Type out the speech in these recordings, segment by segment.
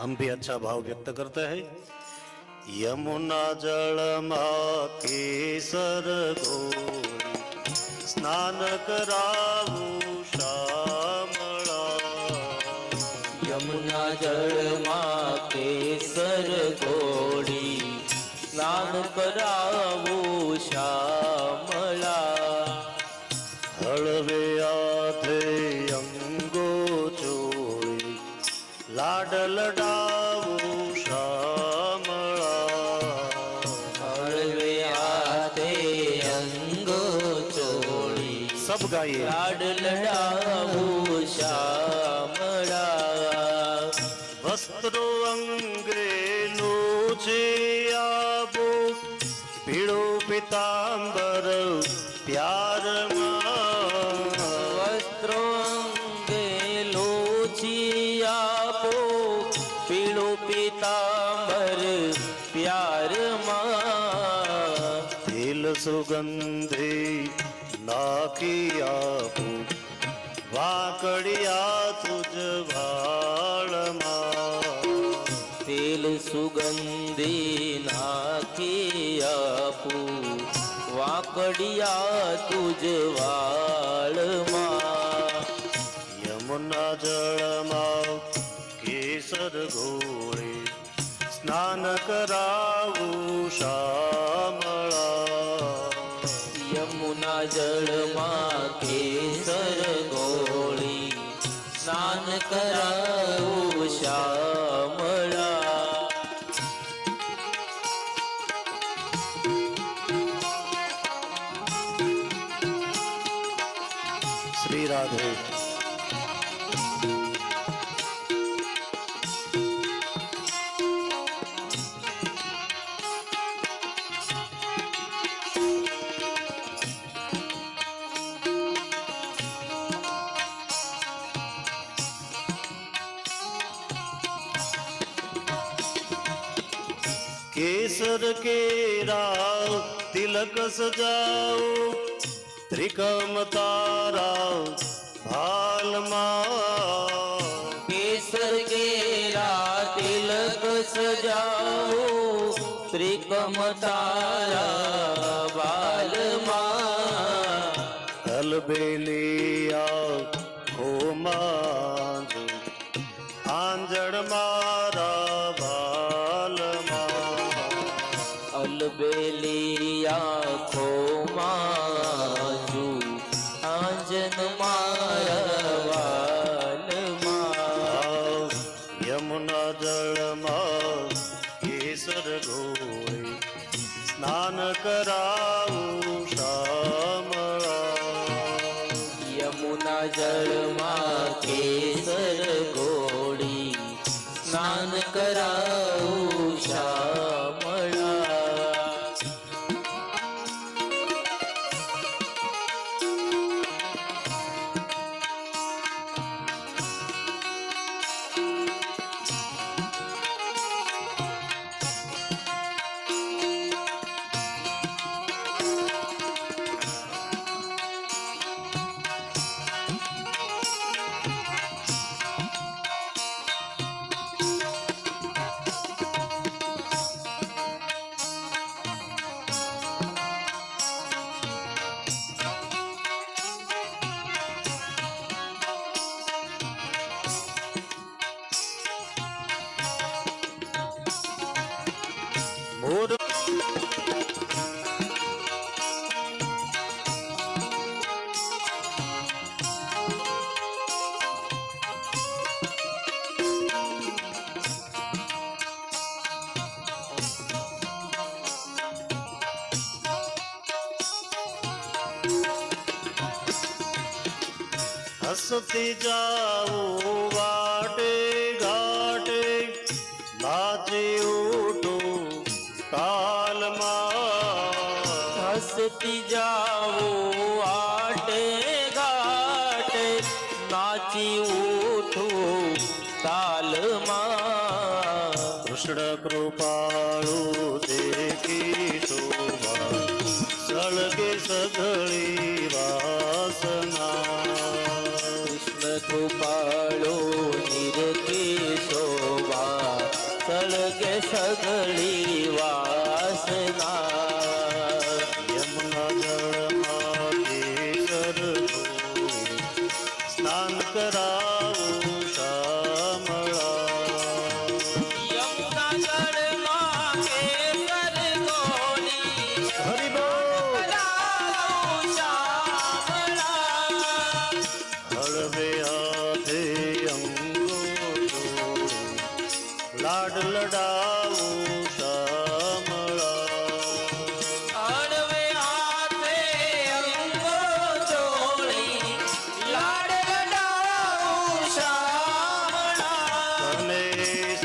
हम भी अच्छा भाव व्यक्त करते हैं यमुना जल केसर गोरी स्नान करावू સબ ગાઈએ લાડ લડાવું શ્યામળા વસ્ત્રો અંગે છે આબો પીળો પિતાંબર પ્યારમાં વસ્ત્રો અંગે લોચી આપો પીળો પીતાંબર પ્યારમાં તેલ સુગંધે નાખી આપું. વાકડિયા તુજ વાળમાં તેલ સુગંધી નાખી આપું. વાકડિયા તુજ વાળમાં યમુના જળમાં કેસર ઘોળે સ્નાન કરાવું શામળા કરાવું શ્યામળા. શ્રી રાધે. કેસર કેરા તિલક સજાઓ ત્રિકમ તારા ભાલમાં કેસર કેરા તિલક સજાઓ ત્રિકમ તારા ભાલમાં હલબે સ્નાન કરાવું શામળા યમુના જળમાં કેસર ગોળી સ્નાન કરાવું શ્યામળા મોર હસતી વાટે હસતી જાઓ આટે ઘાટે નાચી ઉઠું તાલમાં. કૃષ્ણ કૃપાળુ દેખી શોભા સળગે સગળી વાસના. કૃષ્ણ કૃપાળો નિરખી શોભા સગળી વાસના. સ્નાન કરાવું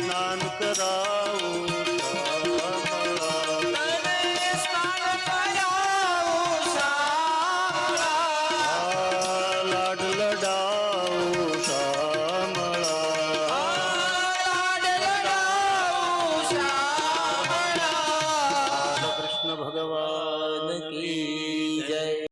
સ્નાન કરાવું